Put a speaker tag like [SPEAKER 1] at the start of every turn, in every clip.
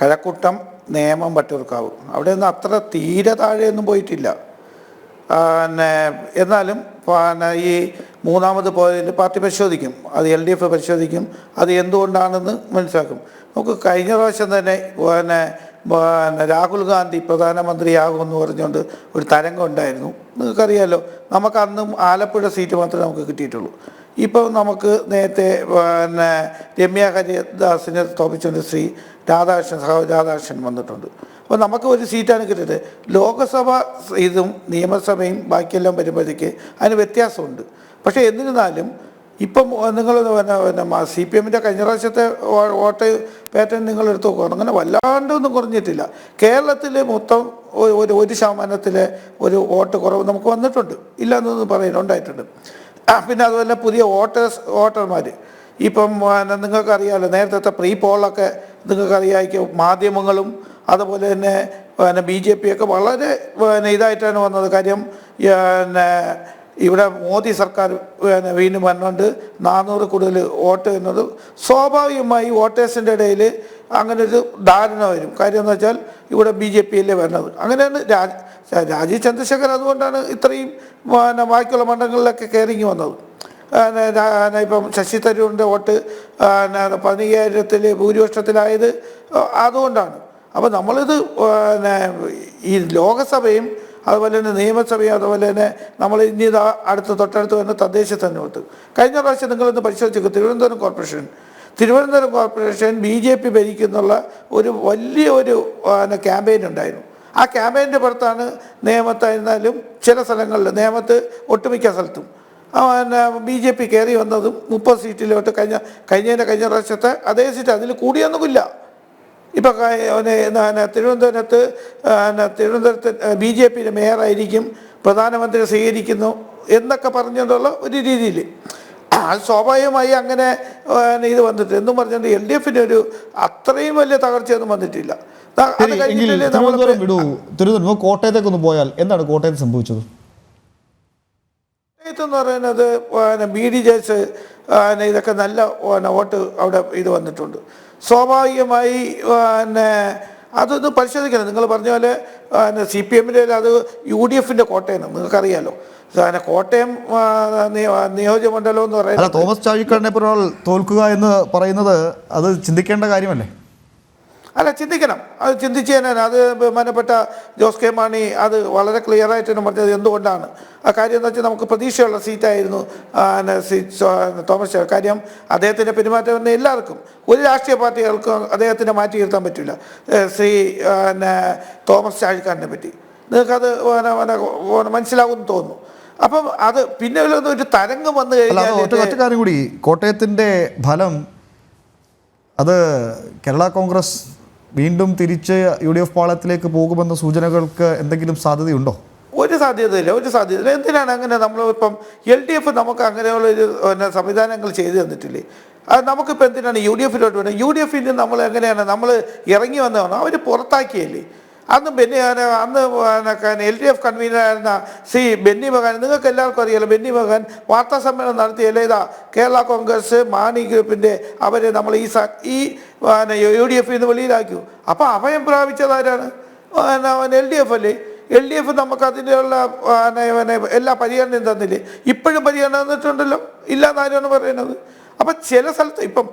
[SPEAKER 1] കഴക്കൂട്ടം നേമം വട്ടിയൂർക്കാവ് അവിടെ നിന്ന് അത്ര തീരെ താഴെയൊന്നും പോയിട്ടില്ല. പിന്നെ എന്നാലും പിന്നെ ഈ മൂന്നാമത് പോയതിൽ പാർട്ടി പരിശോധിക്കും. അത് എൽ ഡി എഫ് പരിശോധിക്കും. അത് എന്തുകൊണ്ടാണെന്ന് മനസ്സിലാക്കും. നമുക്ക് കഴിഞ്ഞ പ്രാവശ്യം തന്നെ പിന്നെ പിന്നെ രാഹുൽ ഗാന്ധി പ്രധാനമന്ത്രിയാകുമെന്ന് പറഞ്ഞുകൊണ്ട് ഒരു തരംഗം ഉണ്ടായിരുന്നു. നിങ്ങൾക്കറിയാലോ നമുക്ക് അന്നും ആലപ്പുഴ സീറ്റ് മാത്രമേ നമുക്ക് കിട്ടിയിട്ടുള്ളൂ. ഇപ്പോൾ നമുക്ക് നേരത്തെ പിന്നെ രമ്യ ഹരിദാസിനെ തോപ്പിച്ചുകൊണ്ട് ശ്രീ രാധാകൃഷ്ണൻ സഹോ രാധാകൃഷ്ണൻ വന്നിട്ടുണ്ട്. അപ്പോൾ നമുക്ക് ഒരു സീറ്റാണ് കിട്ടിയത്. ലോകസഭ ഇതും നിയമസഭയും ബാക്കിയെല്ലാം വരുമ്പോഴത്തേക്ക് അതിന് വ്യത്യാസമുണ്ട്. പക്ഷേ എന്നിരുന്നാലും ഇപ്പം നിങ്ങൾ പിന്നെ പിന്നെ സി പി എമ്മിന്റെ കഴിഞ്ഞ പ്രാവശ്യത്തെ വോട്ട് പാറ്റേൺ നിങ്ങൾ എടുത്ത് നോക്കുകയാണ് അങ്ങനെ വല്ലാണ്ടൊന്നും കുറഞ്ഞിട്ടില്ല. കേരളത്തിൽ മൊത്തം ഒരു- ഒരു ശതമാനത്തിലെ ഒരു വോട്ട് കുറവ് നമുക്ക് വന്നിട്ടുണ്ട്. ഇല്ല എന്നൊന്നും പറയുന്നു ഉണ്ടായിട്ടുണ്ട് ആ, പിന്നെ അതുപോലെ പുതിയ വോട്ടേഴ്സ് വോട്ടർമാർ ഇപ്പം നിങ്ങൾക്കറിയാമല്ലോ നേരത്തെ പ്രീ പോളൊക്കെ നിങ്ങൾക്കറിയാമായിരിക്കും മാധ്യമങ്ങളും അതുപോലെ തന്നെ പിന്നെ ബി ജെ പി ഒക്കെ വളരെ പിന്നെ ഇതായിട്ടാണ് വന്നത്. കാര്യം പിന്നെ ഇവിടെ മോദി സർക്കാർ പിന്നെ വീണ്ടും വന്നുകൊണ്ട് നാനൂറ് കൂടുതൽ വോട്ട് എന്നത് സ്വാഭാവികമായി വോട്ടേഴ്സിന്റെ ഇടയിൽ അങ്ങനെ ഒരു ധാരണ വരും. കാര്യം എന്ന് വെച്ചാൽ ഇവിടെ ബി ജെ പിയിലേ വരുന്നത് അങ്ങനെയാണ് രാജ് രാജീവ് ചന്ദ്രശേഖർ അതുകൊണ്ടാണ് ഇത്രയും പിന്നെ ബാക്കിയുള്ള മണ്ഡലങ്ങളിലൊക്കെ കയറിങ്ങി വന്നത്. ഇപ്പം ശശി തരൂരിന്റെ വോട്ട് പതിനയ്യായിരത്തിൽ ഭൂരിപക്ഷത്തിലായത് അതുകൊണ്ടാണ്. അപ്പോൾ നമ്മളിത് പിന്നെ ഈ ലോകസഭയും അതുപോലെ തന്നെ നിയമസഭയും അതുപോലെ തന്നെ നമ്മൾ ഇനി ഇതാ അടുത്ത് തൊട്ടടുത്ത് വരുന്ന തദ്ദേശ തെരഞ്ഞെടുത്ത് കഴിഞ്ഞ പ്രാവശ്യം നിങ്ങളൊന്ന് പരിശോധിച്ചു Thiruvananthapuram corporation. Thiruvananthapuram corporation B J P ഭരിക്കുന്നുള്ള ഒരു വലിയ ഒരു ക്യാമ്പയിൻ ഉണ്ടായിരുന്നു. ആ ക്യാമ്പയിന്റെ പുറത്താണ് നേമത്തായിരുന്നാലും ചില സ്ഥലങ്ങളിൽ നേമത്ത് ഒട്ടുമിക്ക സ്ഥലത്തും. പിന്നെ ബി ജെ പി കയറി വന്നതും മുപ്പത് സീറ്റിലോട്ട് കഴിഞ്ഞ കഴിഞ്ഞതിന്റെ കഴിഞ്ഞ പ്രാവശ്യത്തെ അതേ സീറ്റ് അതിൽ കൂടിയൊന്നുമില്ല. ഇപ്പം തിരുവനന്തപുരത്ത് തിരുവനന്തപുരത്ത് ബി ജെ പിയുടെ മേയറായിരിക്കും പ്രധാനമന്ത്രി സ്വീകരിക്കുന്നു എന്നൊക്കെ പറഞ്ഞതുള്ള ഒരു രീതിയിൽ. അത് സ്വാഭാവികമായി അങ്ങനെ ഇത് വന്നിട്ട് എന്നും പറഞ്ഞുകൊണ്ട് എൽ ഡി എഫിന്റെ ഒരു അത്രയും വലിയ തകർച്ചയൊന്നും വന്നിട്ടില്ല.
[SPEAKER 2] തിരുവനന്തപുരം വിടൂ. തിരുവനന്തപുരം കോട്ടയത്തേക്ക് ഒന്ന് പോയാൽ എന്താണ് കോട്ടയത്ത് സംഭവിച്ചത്?
[SPEAKER 1] കോട്ടയത്ത് എന്ന് പറയുന്നത് പിന്നെ ബി ഡി ജെസ് പിന്നെ ഇതൊക്കെ നല്ല പിന്നെ വോട്ട് അവിടെ ഇത് വന്നിട്ടുണ്ട്. സ്വാഭാവികമായി പിന്നെ അതൊന്ന് പരിശോധിക്കണം. നിങ്ങൾ പറഞ്ഞ പോലെ പിന്നെ സി പി എമ്മിന്റെ അത് യു ഡി എഫിന്റെ കോട്ടയാണ് നിങ്ങൾക്കറിയാലോ കോട്ടയം നിയോജകമണ്ഡലം എന്ന് പറയുന്നത്
[SPEAKER 2] തോമസ് ചാഴിക്കാടിനെ പറഞ്ഞാൽ തോൽക്കുക എന്ന് പറയുന്നത് അത് ചിന്തിക്കേണ്ട കാര്യമല്ലേ?
[SPEAKER 1] അല്ല ചിന്തിക്കണം. അത് ചിന്തിച്ച് തന്നെ അത് ബഹുമാനപ്പെട്ട ജോസ് കെ മാണി അത് വളരെ ക്ലിയർ ആയിട്ട് തന്നെ പറഞ്ഞത് എന്തുകൊണ്ടാണ്? ആ കാര്യം എന്ന് വെച്ചാൽ നമുക്ക് പ്രതീക്ഷയുള്ള സീറ്റായിരുന്നു തോമസ് ചാ- കാര്യം അദ്ദേഹത്തിന്റെ പെരുമാറ്റം തന്നെ എല്ലാവർക്കും. ഒരു രാഷ്ട്രീയ പാർട്ടികൾക്കും അദ്ദേഹത്തിനെ മാറ്റി നിർത്താൻ പറ്റില്ല. ശ്രീ പിന്നെ തോമസ് ചാഴിക്കാടിനെ പറ്റി. നിങ്ങൾക്കത് മനസ്സിലാകുമെന്ന് തോന്നുന്നു. അപ്പം അത് പിന്നെ ഒരു തരംഗം വന്നു കഴിഞ്ഞാൽ
[SPEAKER 2] ഒറ്റ കാര്യം കൂടി. കോട്ടയത്തിന്റെ ഫലം അത് കേരള കോൺഗ്രസ് വീണ്ടും തിരിച്ച് യു ഡി എഫ് പാളത്തിലേക്ക് പോകുമെന്ന സൂചനകൾക്ക് എന്തെങ്കിലും സാധ്യതയുണ്ടോ?
[SPEAKER 1] ഒരു സാധ്യതയില്ല ഒരു സാധ്യതയില്ല. എന്തിനാണ് അങ്ങനെ നമ്മൾ ഇപ്പം എൽ ഡി എഫ് നമുക്ക് അങ്ങനെയുള്ള ഒരു പിന്നെ സംവിധാനങ്ങൾ ചെയ്തു തന്നിട്ടില്ലേ? അത് നമുക്കിപ്പോൾ എന്തിനാണ് യു ഡി എഫിലോട്ട് വേണം യു ഡി എഫിൽ നമ്മൾ എങ്ങനെയാണ് നമ്മൾ ഇറങ്ങി വന്നതാണ് അവർ പുറത്താക്കിയല്ലേ? അന്ന് ബെന്നി അന്ന് എൽ ഡി എഫ് കൺവീനറായിരുന്ന സി ബെന്നി മകാൻ. നിങ്ങൾക്ക് എല്ലാവർക്കും അറിയാലോ ബെന്നി മകൻ വാർത്താ സമ്മേളനം നടത്തിയല്ലേ ഇതാ. കേരള കോൺഗ്രസ് മാണി ഗ്രൂപ്പിന്റെ അവരെ നമ്മൾ ഈ ഈ യു ഡി എഫിൽ നിന്ന് വെളിയിലാക്കി. അപ്പോൾ അഭയം പ്രാപിച്ചതാരാണ് എൽ ഡി എഫ് അല്ലേ? എൽ ഡി എഫ് നമുക്ക് നെ- എല്ലാ പരിഗണനയും തന്നില്ലേ? ഇപ്പോഴും പരിഗണന തന്നിട്ടുണ്ടല്ലോ. ഇല്ലാന്നാരാണ് പറയുന്നത്? അപ്പം ചില സ്ഥലത്ത് ഇപ്പം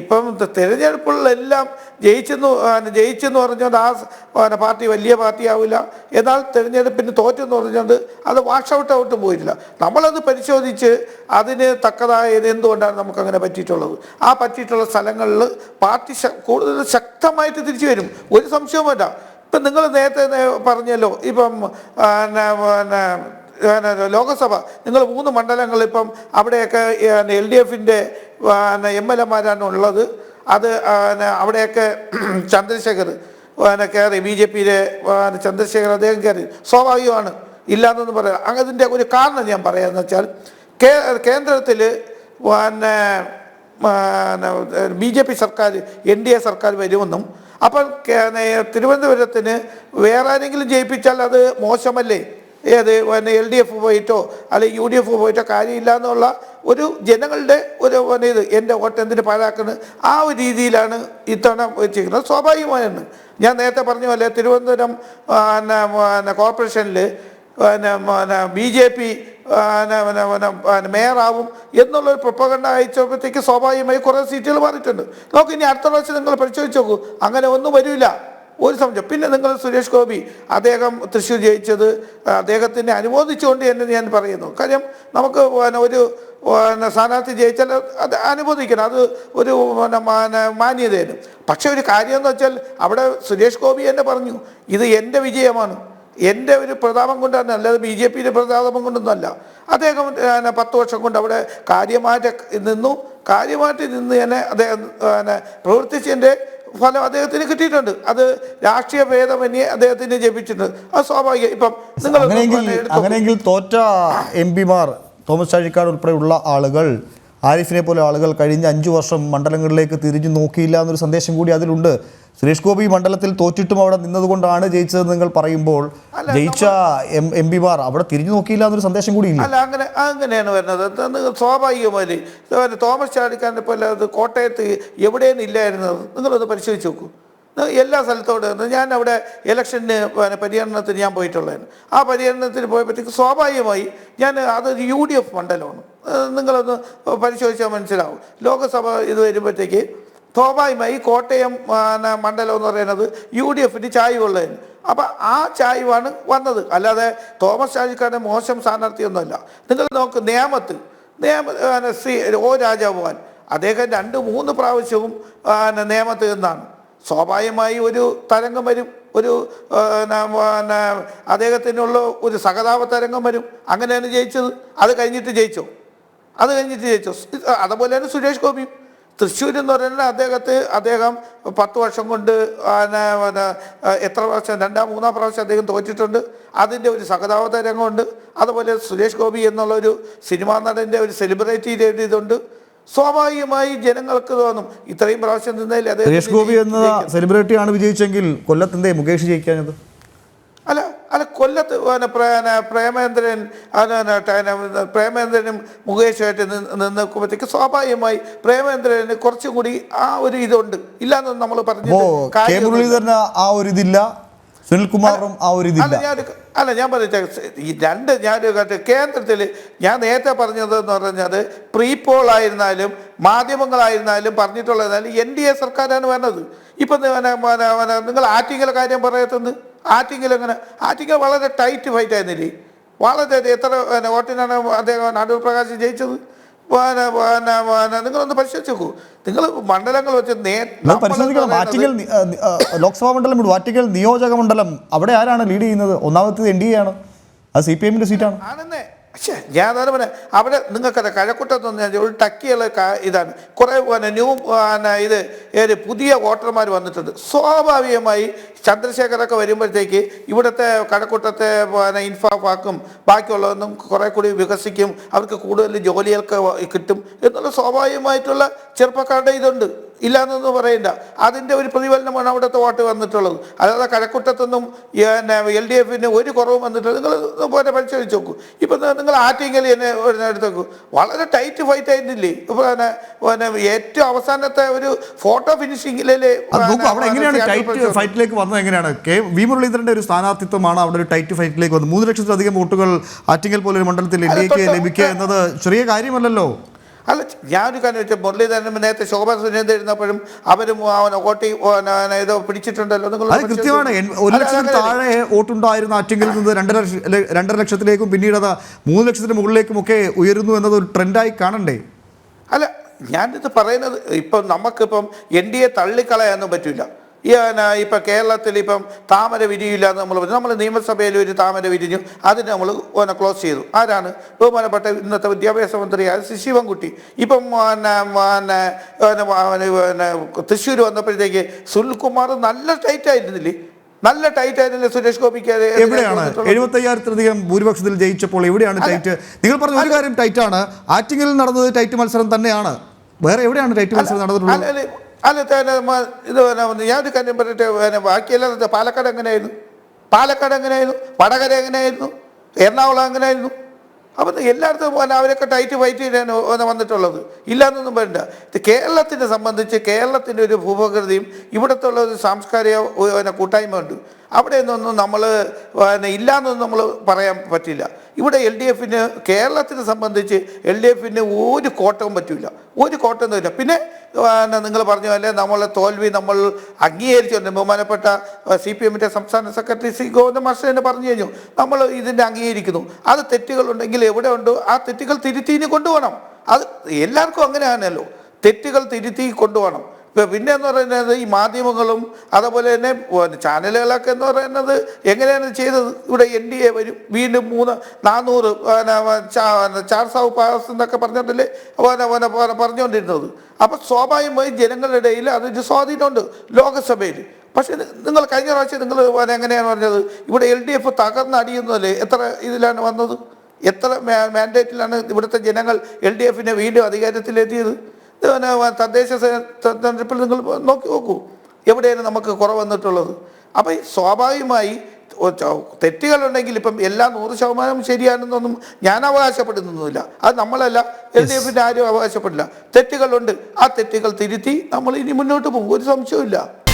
[SPEAKER 1] ഇപ്പം തിരഞ്ഞെടുപ്പുകളിലെല്ലാം ജയിച്ചെന്ന് ജയിച്ചെന്ന് പറഞ്ഞുകൊണ്ട് ആ പാർട്ടി വലിയ പാർട്ടി ആവില്ല എന്നാൽ തിരഞ്ഞെടുപ്പിന് തോറ്റെന്ന് പറഞ്ഞുകൊണ്ട് അത് വാഷ് ഔട്ട് ഔട്ടും പോയിട്ടില്ല. നമ്മളത് പരിശോധിച്ച് അതിന് തക്കതായത് എന്തുകൊണ്ടാണ് നമുക്കങ്ങനെ പറ്റിയിട്ടുള്ളത്? ആ പറ്റിയിട്ടുള്ള സ്ഥലങ്ങളിൽ പാർട്ടി കൂടുതൽ ശക്തമായിട്ട് തിരിച്ചു വരും. ഒരു സംശയവും വേണ്ട ഇപ്പം നിങ്ങൾ നേരത്തെ പറഞ്ഞല്ലോ. ഇപ്പം പിന്നെ ലോകസഭ. നിങ്ങൾ മൂന്ന് മണ്ഡലങ്ങൾ ഇപ്പം അവിടെയൊക്കെ എൽ ഡി എഫിന്റെ എം എൽ എമാരാണ് ഉള്ളത്. അത് അവിടെയൊക്കെ ചന്ദ്രശേഖർ പിന്നെ കയറി ബി ജെ പിയിലെ ചന്ദ്രശേഖർ അദ്ദേഹം കയറി. സ്വാഭാവികമാണ്. ഇല്ലാന്നൊന്നും പറയാം അങ്ങതിന്റെ ഒരു കാരണം ഞാൻ പറയാമെന്ന് വെച്ചാൽ കേന്ദ്രത്തിൽ പിന്നെ ബി ജെ പി സർക്കാർ എൻ ഡി എ സർക്കാർ വരുമെന്നും അപ്പം തിരുവനന്തപുരത്തിന് വേറെ ആരെങ്കിലും ജയിപ്പിച്ചാൽ അത് മോശമല്ലേ? ഏത് പിന്നെ എൽ ഡി എഫ് പോയിട്ടോ അല്ലെങ്കിൽ യു ഡി എഫ് പോയിട്ടോ കാര്യമില്ല എന്നുള്ള ഒരു ജനങ്ങളുടെ ഒരു പിന്നെ ഇത് എന്റെ വോട്ട് എന്തിന് പാഴാക്കുന്നത് ആ ഒരു രീതിയിലാണ് ഇത്തവണ വെച്ചിരിക്കുന്നത്. സ്വാഭാവികമായാണ്. ഞാൻ നേരത്തെ പറഞ്ഞ പോലെ തിരുവനന്തപുരം പിന്നെ കോർപ്പറേഷനിൽ പിന്നെ പിന്നെ ബി ജെ പി മേയറാവും എന്നുള്ളൊരു പ്രൊപ്പകണ്ട അയച്ചപ്പോഴത്തേക്ക് സ്വാഭാവികമായി കുറേ സീറ്റുകൾ മാറിയിട്ടുണ്ട്. നോക്ക് ഇനി അടുത്ത പ്രാവശ്യം നിങ്ങൾ പരിശോധിച്ച് നോക്കൂ. അങ്ങനെ ഒന്നും വരില്ല. ഒരു സംശയം. പിന്നെ നിങ്ങൾ സുരേഷ് ഗോപി അദ്ദേഹം തൃശ്ശൂർ ജയിച്ചത് അദ്ദേഹത്തിനെ അനുമോദിച്ചുകൊണ്ട് തന്നെ ഞാൻ പറയുന്നു. കാര്യം നമുക്ക് പിന്നെ ഒരു പിന്നെ സ്ഥാനാർത്ഥി ജയിച്ചാൽ അത് അനുമോദിക്കണം. അത് ഒരു പിന്നെ മാന- മാന്യതയാണ്. പക്ഷേ ഒരു കാര്യം എന്ന് വെച്ചാൽ അവിടെ സുരേഷ് ഗോപി തന്നെ പറഞ്ഞു ഇത് എന്റെ വിജയമാണ്. എന്റെ ഒരു പ്രതാപം കൊണ്ടാണ് അല്ലാതെ ബി ജെ പിയുടെ പ്രതാപം കൊണ്ടൊന്നുമല്ല അദ്ദേഹം പിന്നെ പത്ത് വർഷം കൊണ്ട് അവിടെ കാര്യമായിട്ട് നിന്നു. കാര്യമായിട്ട് നിന്ന് തന്നെ അദ്ദേഹം പിന്നെ പ്രവർത്തിച്ചതിന്റെ ഫലം അദ്ദേഹത്തിന് കിട്ടിയിട്ടുണ്ട്. അത് രാഷ്ട്രീയ ഭേദമന്യേ അദ്ദേഹത്തിന് ജപിച്ചിട്ടുണ്ട്. അത് സ്വാഭാവികം. ഇപ്പം നിങ്ങൾ
[SPEAKER 2] അങ്ങനെയെങ്കിൽ അങ്ങനെയെങ്കിൽ തോറ്റ എം പിമാർ തോമസ് ചാഴിക്കാട് ഉൾപ്പെടെയുള്ള ആളുകൾ ആരിഫിനെ പോലെ ആളുകൾ കഴിഞ്ഞ അഞ്ച് വർഷം മണ്ഡലങ്ങളിലേക്ക് തിരിഞ്ഞു നോക്കിയില്ല എന്നൊരു സന്ദേശം കൂടി അതിലുണ്ട്. സുരേഷ് ഗോപി മണ്ഡലത്തിൽ തോറ്റിട്ടും അവിടെ നിന്നതുകൊണ്ടാണ് ജയിച്ചതെന്ന് നിങ്ങൾ പറയുമ്പോൾ ജയിച്ച എം എം പിമാർ അവിടെ തിരിഞ്ഞു നോക്കിയില്ല എന്നൊരു സന്ദേശം കൂടി ഇല്ല.
[SPEAKER 1] അല്ല അങ്ങനെ അങ്ങനെയാണ് വരുന്നത്. സ്വാഭാവികമായി തോമസ് ചാടിക്കാരനെ പോലെ അത് കോട്ടയത്ത് എവിടെയെന്നില്ലായിരുന്നത് നിങ്ങളൊന്ന് പരിശോധിച്ച് നോക്കൂ. എല്ലാ സ്ഥലത്തോട് ഞാൻ അവിടെ ഇലക്ഷന് പര്യടനത്തിന് ഞാൻ പോയിട്ടുള്ളതാണ് ആ പര്യടനത്തിന് പോയപ്പോഴത്തേക്ക് സ്വാഭാവികമായി ഞാൻ അതൊരു യു ഡി എഫ് മണ്ഡലമാണ്. നിങ്ങളൊന്ന് പരിശോധിച്ചാൽ മനസ്സിലാവും. ലോക്സഭ ഇത് വരുമ്പോഴത്തേക്ക് സ്വാഭാവികമായി കോട്ടയം മണ്ഡലം എന്ന് പറയുന്നത് യു ഡി എഫിന് ചായ്വുള്ളതിന്. അപ്പം ആ ചായ്വാണ് വന്നത്. അല്ലാതെ തോമസ് ചാഴിക്കാരൻ മോശം സ്ഥാനാർത്ഥിയൊന്നുമല്ല. നിങ്ങൾ നോക്ക് നിയമത്തിൽ നിയമ സി ഓ രാജാഭവൻ അദ്ദേഹം രണ്ട് മൂന്ന് പ്രാവശ്യവും നിയമത്തിൽ നിന്നാണ്. സ്വാഭാവികമായി ഒരു തരംഗം വരും. ഒരു പിന്നെ അദ്ദേഹത്തിനുള്ള ഒരു സഹതാപ തരംഗം വരും. അങ്ങനെയാണ് ജയിച്ചത്. അത് കഴിഞ്ഞിട്ട് ജയിച്ചോ? അത് കഴിഞ്ഞിട്ട് ജയിച്ചു? അതുപോലെ തന്നെ സുരേഷ് ഗോപിയും തൃശ്ശൂർ എന്ന് പറയുന്നത് അദ്ദേഹത്തെ അദ്ദേഹം പത്ത് വർഷം കൊണ്ട് എത്ര പ്രാവശ്യം രണ്ടാം മൂന്നാം പ്രാവശ്യം അദ്ദേഹം തോറ്റിട്ടുണ്ട്. അതിന്റെ ഒരു സഹതാപ തരംഗമുണ്ട്. അതുപോലെ സുരേഷ് ഗോപി എന്നുള്ളൊരു സിനിമാ നടന്റെ ഒരു സെലിബ്രിറ്റിയുടെ ഒരു ഇതുണ്ട്. സ്വാഭാവികമായി ജനങ്ങൾക്ക് തോന്നും ഇത്രയും പ്രാവശ്യം നിന്നതിൽ
[SPEAKER 2] സുരേഷ് ഗോപി എന്ന സെലിബ്രിറ്റിയാണ് വിജയിച്ചെങ്കിൽ കൊല്ലത്തിന്റെ മുകേഷ് ജയിക്കാഞ്ഞത്?
[SPEAKER 1] അല്ല അല്ല കൊല്ലത്ത് പിന്നെ പ്രേമേന്ദ്രൻ അത് പ്രേമേന്ദ്രനും മുകേഷുമായിട്ട് നിന്ന് നിൽക്കുമ്പോഴത്തേക്ക് സ്വാഭാവികമായി പ്രേമേന്ദ്രന് കുറച്ചും കൂടി ആ ഒരു ഇതുണ്ട്. ഇല്ലാന്ന് നമ്മൾ
[SPEAKER 2] പറഞ്ഞു ആ ഒരു ഇതില്ല. സുനിൽകുമാറും ആ ഒരു ഇതില്ല.
[SPEAKER 1] അല്ല ഞാൻ പറഞ്ഞ ഈ രണ്ട് ഞാൻ കേന്ദ്രത്തിൽ ഞാൻ നേരത്തെ പറഞ്ഞത് എന്ന് പറഞ്ഞത് പ്രീ പോൾ ആയിരുന്നാലും മാധ്യമങ്ങളായിരുന്നാലും പറഞ്ഞിട്ടുള്ളതായാലും എൻ ഡി എ സർക്കാരാണ് വന്നത് ഇപ്പം നിങ്ങൾ ആറ്റിങ്ങലെ കാര്യം പറയത്തുന്നത് ആറ്റിങ്ങിൽ എങ്ങനെ? ആറ്റിങ്ങൽ വളരെ ടൈറ്റ് ഫൈറ്റ് ആയിരുന്നില്ലേ? വളരെ എത്ര വോട്ടിനാണ് അദ്ദേഹം അടൂർ പ്രകാശ് ജയിച്ചത്? പിന്നെ പിന്നെ പിന്നെ നിങ്ങളൊന്ന് പരിശോധിച്ച് നോക്കൂ നിങ്ങൾ മണ്ഡലങ്ങൾ വെച്ച്
[SPEAKER 2] പരിശോധിക്കണം. ആ, ലോക്സഭാ മണ്ഡലം വാറ്റിക്കൽ നിയോജക മണ്ഡലം. അവിടെ ആരാണ് ലീഡ് ചെയ്യുന്നത്? ഒന്നാമത്തേത് എൻ ഡി എ ആണ്. അത് സി പി എമ്മിന്റെ സീറ്റാണ്
[SPEAKER 1] ആണെന്നേ. പക്ഷേ അതാണ് പറയാം അവിടെ നിങ്ങൾക്കത് കഴക്കൂട്ടത്തൊന്നും ഞാൻ ഒരു ടക്കിയുള്ള ഇതാണ്. കുറേ പിന്നെ ന്യൂ പിന്നെ ഇത് ഏത് പുതിയ വോട്ടർമാർ വന്നിട്ടുണ്ട്. സ്വാഭാവികമായി ചന്ദ്രശേഖരൊക്കെ വരുമ്പോഴത്തേക്ക് ഇവിടുത്തെ കഴക്കൂട്ടത്തെ പിന്നെ ഇൻഫാഫാക്കും ബാക്കിയുള്ളതൊന്നും കുറേ കൂടി വികസിക്കും. അവർക്ക് കൂടുതൽ ജോലികൾക്ക് കിട്ടും. എന്നുള്ള സ്വാഭാവികമായിട്ടുള്ള ചെറുപ്പക്കാരുടെ ഇതുണ്ട്. ഇല്ലാന്നൊന്നും പറയണ്ട അതിന്റെ ഒരു പ്രതിഫലനമാണ് അവിടുത്തെ വോട്ട് വന്നിട്ടുള്ളത്. അല്ലാതെ കഴക്കൂട്ടത്തൊന്നും എൽ ഡി എഫിന് ഒരു കുറവും വന്നിട്ടില്ല. നിങ്ങൾ പോലെ പരിശോധിച്ച് നോക്കൂ. ഇപ്പം നിങ്ങൾ ആറ്റിങ്ങൽ തന്നെ എടുത്ത് നോക്കൂ. വളരെ ടൈറ്റ് ഫൈറ്റ് ആയിരുന്നില്ലേ? ഇപ്പം പിന്നെ ഏറ്റവും അവസാനത്തെ ഒരു ഫോട്ടോ
[SPEAKER 2] ടൈറ്റ് ഫൈറ്റിലേക്ക് വന്നത് എങ്ങനെയാണ്? കെ വി മുരളീധരന്റെ ഒരു സ്ഥാനാർത്ഥിത്വമാണ് അവിടെ ഒരു ടൈറ്റ് ഫൈറ്റിലേക്ക് വന്നത്. മൂന്ന് ലക്ഷത്തിലധികം വോട്ടുകൾ ആറ്റിങ്ങൽ പോലെ ഒരു മണ്ഡലത്തിൽ എക്ക് ലഭിക്കുക എന്നത് ചെറിയ കാര്യമല്ലല്ലോ.
[SPEAKER 1] അല്ല ഞാനൊരു കാര്യം വെച്ചാൽ മുരളീധരൻ നേരത്തെ ശോഭ സുരേന്ദ്രൻ ഇരുന്നപ്പോഴും അവരും അവനെ വോട്ടി ഇത് പിടിച്ചിട്ടുണ്ടല്ലോ നിങ്ങൾ
[SPEAKER 2] അത് കൃത്യമാണ്. ഒരു ലക്ഷത്തിൽ താഴെ വോട്ടുണ്ടായിരുന്ന ആറ്റിങ്ങിൽ നിന്ന് രണ്ടര ലക്ഷ- രണ്ടര ലക്ഷത്തിലേക്കും പിന്നീട് അത് മൂന്ന് ലക്ഷത്തിന് മുകളിലേക്കും ഒക്കെ ഉയരുന്നു എന്നത് ഒരു ട്രെൻഡായി കാണണ്ടേ?
[SPEAKER 1] അല്ല ഞാനിത് പറയുന്നത് ഇപ്പം നമുക്കിപ്പം എൻ ഡി എ തള്ളിക്കളയാനൊന്നും പറ്റില്ല ഇപ്പം കേരളത്തിൽ ഇപ്പം താമര വിരിയില്ല എന്ന് നമ്മൾ പറഞ്ഞു. നമ്മൾ നിയമസഭയിൽ ഒരു താമര വിരിഞ്ഞു. അതിന് നമ്മൾ ഓനെ ക്ലോസ് ചെയ്തു. ആരാണ്? ബഹുമാനപ്പെട്ട ഇന്നത്തെ വിദ്യാഭ്യാസ മന്ത്രിയായ സി ശിവൻകുട്ടി. ഇപ്പം തൃശ്ശൂർ വന്നപ്പോഴത്തേക്ക് സുനിൽകുമാർ നല്ല ടൈറ്റ് ആയിരുന്നില്ലേ? നല്ല ടൈറ്റ് ആയിരുന്നില്ല സുരേഷ് ഗോപിക്ക്?
[SPEAKER 2] എവിടെയാണ്? എഴുപത്തയ്യായിരത്തിലധികം ഭൂരിപക്ഷത്തിൽ ജയിച്ചപ്പോൾ എവിടെയാണ് ടൈറ്റ് നിങ്ങൾ പറഞ്ഞ ഒരു കാര്യം ടൈറ്റാണ് ആറ്റിങ്ങിൽ നടന്നത് ടൈറ്റ് മത്സരം തന്നെയാണ്. വേറെ എവിടെയാണ് ടൈറ്റ് മത്സരം നടന്നിട്ടുള്ളത്?
[SPEAKER 1] അല്ല ഇത് ഞാൻ കാര്യം പറഞ്ഞിട്ട് പിന്നെ ബാക്കിയെല്ലാം പാലക്കാട് എങ്ങനെയായിരുന്നു? പാലക്കാട് എങ്ങനെയായിരുന്നു? വടകര എങ്ങനെയായിരുന്നു? എറണാകുളം എങ്ങനെയായിരുന്നു? അപ്പം എല്ലായിടത്തും അവരൊക്കെ ടൈറ്റ് ഫൈറ്റ് ചെയ്യാൻ വന്നിട്ടുള്ളത്. ഇല്ലാന്നൊന്നും പറയണ്ട. ഇത് കേരളത്തിനെ സംബന്ധിച്ച് കേരളത്തിന്റെ ഒരു ഭൂപ്രകൃതിയും ഇവിടുത്തെ ഒരു സാംസ്കാരിക കൂട്ടായ്മ ഉണ്ട് അവിടെ നിന്നൊന്നും നമ്മൾ പിന്നെ ഇല്ലാന്നൊന്നും നമ്മൾ പറയാൻ പറ്റില്ല. ഇവിടെ എൽ ഡി എഫിന് കേരളത്തിനെ സംബന്ധിച്ച് എൽ ഡി എഫിന് ഒരു കോട്ടവും പറ്റില്ല ഒരു കോട്ടൊന്നുമില്ല പിന്നെ പിന്നെ നിങ്ങൾ പറഞ്ഞ പോലെ നമ്മളെ തോൽവി നമ്മൾ അംഗീകരിച്ചുകൊണ്ട് ബഹുമാനപ്പെട്ട സി പി എമ്മിന്റെ സംസ്ഥാന സെക്രട്ടറി സി ഗോവിന്ദ മാസ്റ്റർ തന്നെ പറഞ്ഞു കഴിഞ്ഞു. നമ്മൾ ഇതിനെ അംഗീകരിക്കുന്നു. അത് തെറ്റുകളുണ്ടെങ്കിൽ എവിടെ ഉണ്ടോ? ആ തെറ്റുകൾ തിരുത്തിനി കൊണ്ടുപോകണം. അത് എല്ലാവർക്കും അങ്ങനെയാണല്ലോ. തെറ്റുകൾ തിരുത്തി കൊണ്ടുപോകണം. പിന്നെ എന്ന് പറയുന്നത് ഈ മാധ്യമങ്ങളും അതുപോലെ തന്നെ ചാനലുകളൊക്കെ എന്ന് പറയുന്നത് എങ്ങനെയാണ് ചെയ്തത്? ഇവിടെ എൻ ഡി എ വരും വീണ്ടും മൂന്ന് നാനൂറ് ചാർ സാവ് പാസ് എന്നൊക്കെ പറഞ്ഞിട്ടല്ലേ പറഞ്ഞുകൊണ്ടിരുന്നത്. അപ്പം സ്വാഭാവികമായി ജനങ്ങളുടെ ഇടയിൽ അതൊരു സ്വാധീനമുണ്ട് ലോകസഭയിൽ. പക്ഷേ നിങ്ങൾ കഴിഞ്ഞ പ്രാവശ്യം നിങ്ങൾ എങ്ങനെയാണ് പറഞ്ഞത്? ഇവിടെ എൽ ഡി എഫ് തകർന്നടിയുന്നതല്ലേ എത്ര ഇതിലാണ് വന്നത്? എത്ര മാൻഡേറ്റിലാണ് ഇവിടുത്തെ ജനങ്ങൾ എൽ ഡി എഫിനെ വീണ്ടും അധികാരത്തിലെത്തിയത്? പിന്നെ തദ്ദേശ തെരഞ്ഞെടുപ്പിൽ നിങ്ങൾ നോക്കി നോക്കൂ. എവിടെയാണ് നമുക്ക് കുറവ് വന്നിട്ടുള്ളത് അപ്പം സ്വാഭാവികമായി തെറ്റുകളുണ്ടെങ്കിൽ ഇപ്പം എല്ലാം നൂറ് ശതമാനം ശരിയാണെന്നൊന്നും ഞാൻ അവകാശപ്പെടുന്നൊന്നുമില്ല. അത് നമ്മളല്ല. എൽ ഡി എഫിന്റെ ആരും അവകാശപ്പെടില്ല. തെറ്റുകളുണ്ട്. ആ തെറ്റുകൾ തിരുത്തി നമ്മൾ ഇനി മുന്നോട്ട് പോകും. ഒരു സംശയവും